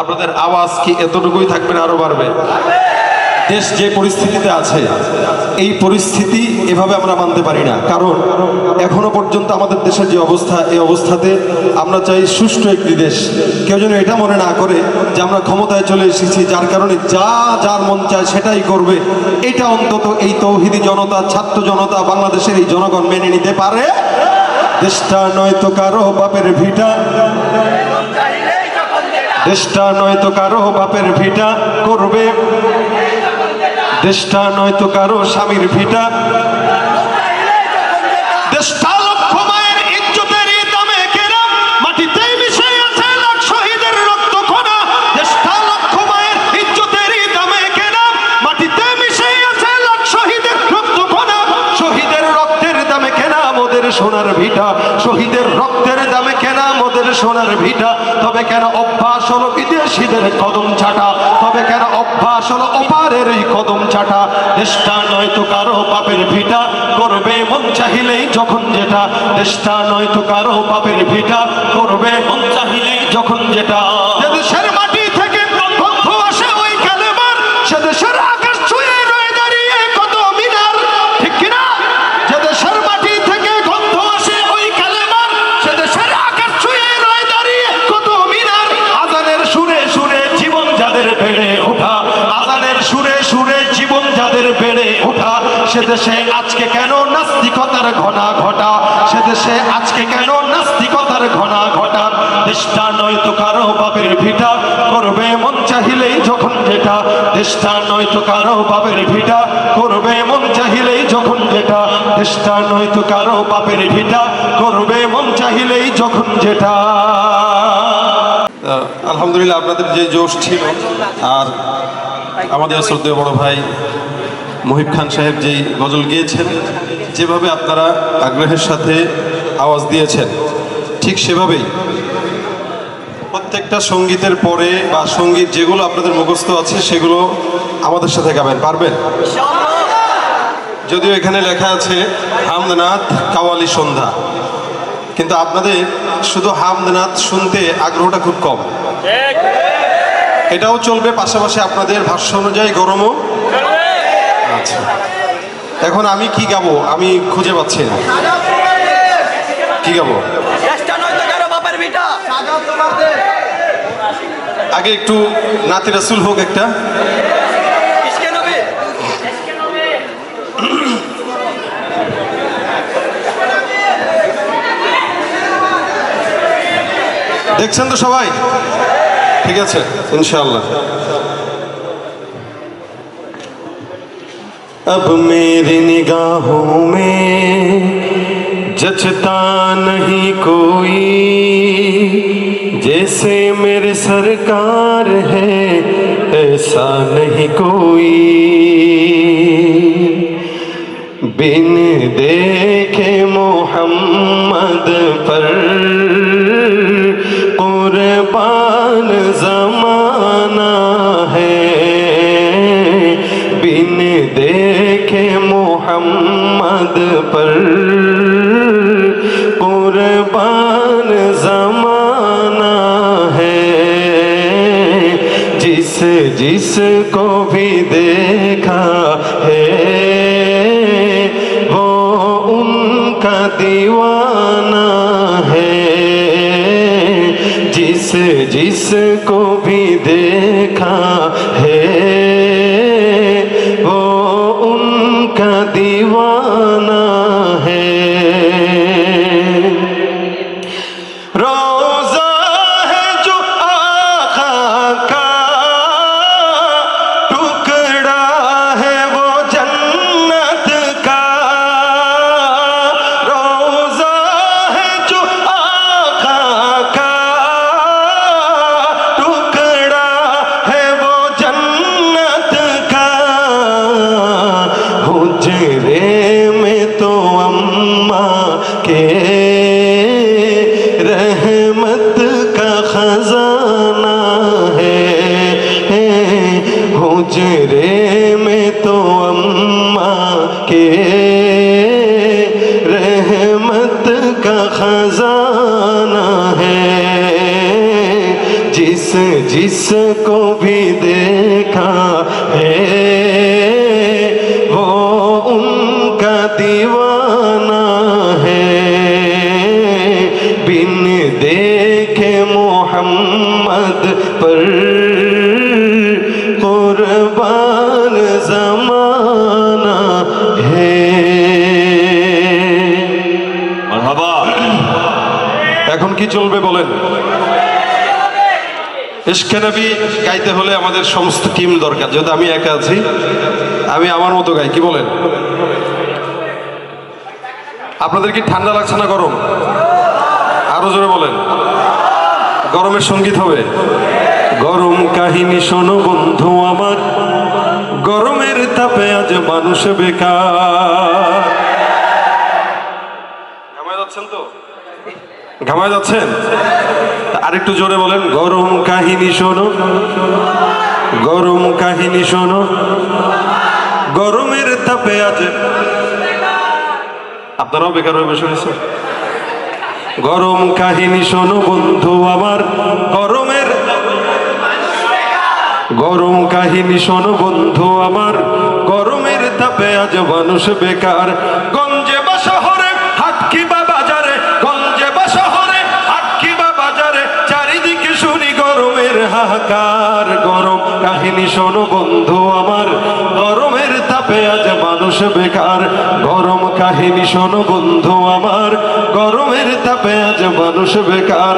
আপনাদের আওয়াজ কি এতটুকুই থাকবে না আরও বাড়বে? দেশ যে পরিস্থিতিতে আছে, এই পরিস্থিতি এভাবে আমরা মানতে পারি না। কারণ এখনও পর্যন্ত আমাদের দেশের যে অবস্থা, এই অবস্থাতে আমরা চাই সুষ্ঠু একটি দেশ। কেউ যেন এটা মনে না করে যে আমরা ক্ষমতায় চলে এসেছি, যার কারণে যা, যার মন চায় সেটাই করবে। এটা অন্তত এই তৌহিদি জনতা, ছাত্র জনতা, বাংলাদেশের এই জনগণ মেনে নিতে পারে। দেশটা নয়তো কারও বাপের ভিটা। দেশটা নয়তো কারও বাপের ভিটা করবে। দেশটা নয়তো কারও স্বামীর ভিটা। সোনার ভিটা। তবে কেন অভ্যাস হলো বিদেশিদের কদম ছাটা? তবে কেন অভ্যাস হলো অপারের এই কদম ছাটা? দেশটা নয় তো কারও পাপের ভিটা। করবে মন চাহিলেই যখন যেটা। দেশটা নয় তো কারও পাপের ভিটা। করবে মন চাহিলেই যখন যেটা। দেশের সে দেশে আজকে কেন নাস্তিকতার ঘনা ঘটা? সে দেশে আজকে কেন নাস্তিকতার ঘনা ঘটা? দেশটা নয় তো কারও বাপের ভিটা। করবে মন চাহিলেই যখন যেটা। দেশটা নয় তো কারও বাপের ভিটা। করবে মন চাহিলেই যখন যেটা। দেশটা নয় তো কারও বাপের ভিটা। করবে মন চাহিলেই যখন যেটা। আলহামদুলিল্লাহ, আপনাদের যে জোশ ছিল, আর আমাদের শ্রদ্ধেয় বড় ভাই মহিব খান সাহেব যেই গজল গিয়েছেন যেভাবে আপনারা আগ্রহের সাথে আওয়াজ দিয়েছেন ঠিক সেভাবেই প্রত্যেকটা সঙ্গীতের পরে বা সংগীত যেগুলো আপনাদের মুখস্থ আছে সেগুলো আমাদের সাথে গাবেন পারবেন? যদিও এখানে লেখা আছে হামদনাথ কাওয়ালি সন্ধ্যা। কিন্তু আপনাদের শুধু হামদনাথ শুনতে আগ্রহটা খুব কম। এটাও চলবে পাশাপাশি আপনাদের ভাষ্য অনুযায়ী গরমও আচ্ছা। এখন আমি কি গাবো? আমি খুঁজে পাচ্ছি না। কি গাবো? আগে একটু নাতি রাসুল হোক একটা। দেখছেন তো সবাই? ঠিক আছে, ইনশাআল্লাহ। अब मेरी निगाहों में जचता नहीं कोई। जैसे मेरे सरकार है, ऐसा नहीं कोई। बिन देखे मोहम्मद पर कुर्बान जमाना जिस को भी देखा है वो उनका दीवाना है जिस जिस को भी देखा है वो उनका दीवाना हुजरे में तो अम्मा के रहमत का खजाना है। जिस जिसको কি চলবে বলেন? ইশকে নবী গাইতে হলে আমাদের সমস্ত টিম দরকার, যেহেতু আমি একা আছি। আমি আমার মতো গাই, কি বলেন? আপনাদের কি ঠান্ডা লাগছে না গরম? আরও জোরে বলেন। গরমের সংগীত হবে। গরম কাহিনী শোনো বন্ধু আমার, গরমের তাপে আজ মানুষ বেকার। যাচ্ছেন তো? ঘামায় যাচ্ছেন? আরেকটু জোরে বলেন, গরম কাহিনী শোনো। গরম কাহিনী শোনো। গরমের তাপে আছে আপনারাও বেকার হয়ে বসে রয়েছেন। গরম কাহিনী শোনো বন্ধু আমার, গরমের গরম কাহিনী শোনো বন্ধু আমার, গরমের তাপে আজ মানুষ বেকার। গঞ্জে বা কাহিনী শোনো বন্ধু আমার, গরমের তাপে আজ মানুষ বেকার। গরম কাহিনী, শোনো বন্ধু আমার, গরমের তাপে আজ মানুষ বেকার।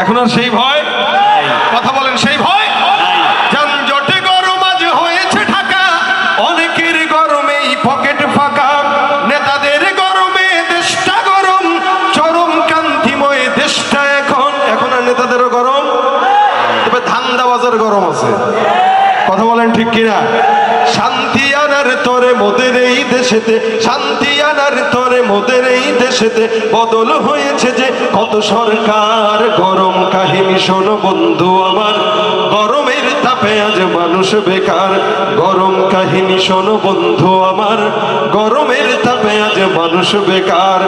এখন আর সেই ভয়? কথা বলেন, সেই ভয়? গরম আছে। কথা বলেন ঠিক কিনা? শান্তি আনার তরে মোদের এই দেশেতে শান্তি আনার তরে মোদের এই দেশেতে বদল হয়েছে যে কত সরকার। গরম কাহিনী শোনো বন্ধু আমার, গরমের তাপে আজ মানুষ বেকার। গরম কাহিনী শোনো বন্ধু আমার, গরমের তাপে আজ মানুষ বেকার।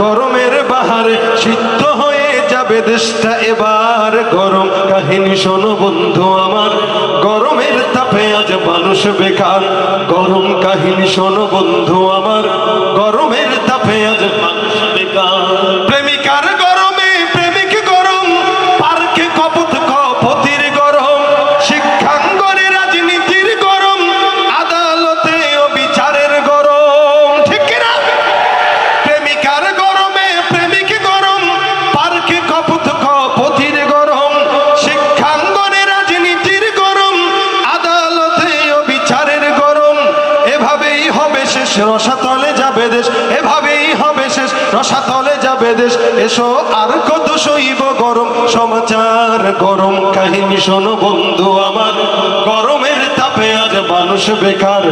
গরমের বাহারে সিদ্ধ হয়ে যাবে দেশটা এবার। গরম কাহিনী শোনো বন্ধু আমার, গরমের তাপে আজ মানুষ বেকার। গরম কাহিনী শোনো বন্ধু আমার, গরমের তাপে আজ মানুষ বেকার। প্রেমিকার শেষ রসাতলে যাবে দেশ, এভাবেই হবে শেষ। রসাতলে যাবে দেশ, এসো, আর কত সইব গরম, সমাচার গরম কাহিনী শোনো বন্ধু আমার। গরমের তাপে আজ মানুষ বেকার,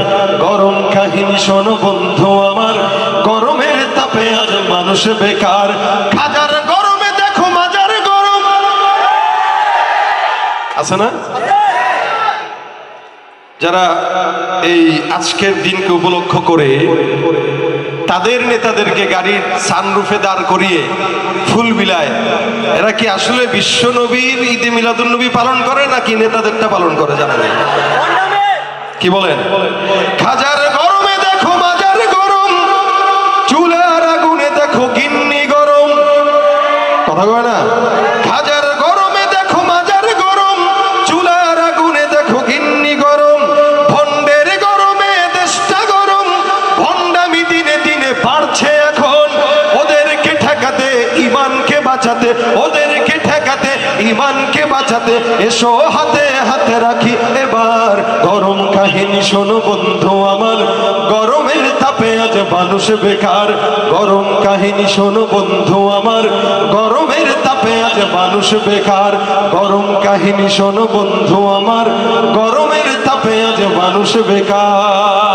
গরম কাহিনী শোনো বন্ধু আমার। গরমের তাপে আজ মানুষ বেকার, খাজার গরমে দেখো মাজার গরম। আছে না? যারা এই আজকের দিনকে উপলক্ষ করে তাদের নেতাদেরকে গাড়ির সানরুফে দাঁড় করিয়ে ফুল বিলায় এরা কি আসলে বিশ্ব নবীর ঈদে মিলাদুল নবী পালন করে নাকি নেতাদেরটা পালন করে, জানা নেই। কি বলেন? খাজার গরমে দেখো, মাজার গরম। চুলার আগুনে দেখো, গিন্নি গরম। কথা কয় না? গরম কাহিনী শোনো বন্ধু আমার। গরমের তাপে আজ মানুষ বেকার। গরম কাহিনী শোনো বন্ধু আমার। গরমের তাপে আজ মানুষ বেকার। গরম কাহিনী শোনো বন্ধু আমার। গরমের তাপে আজ মানুষ বেকার।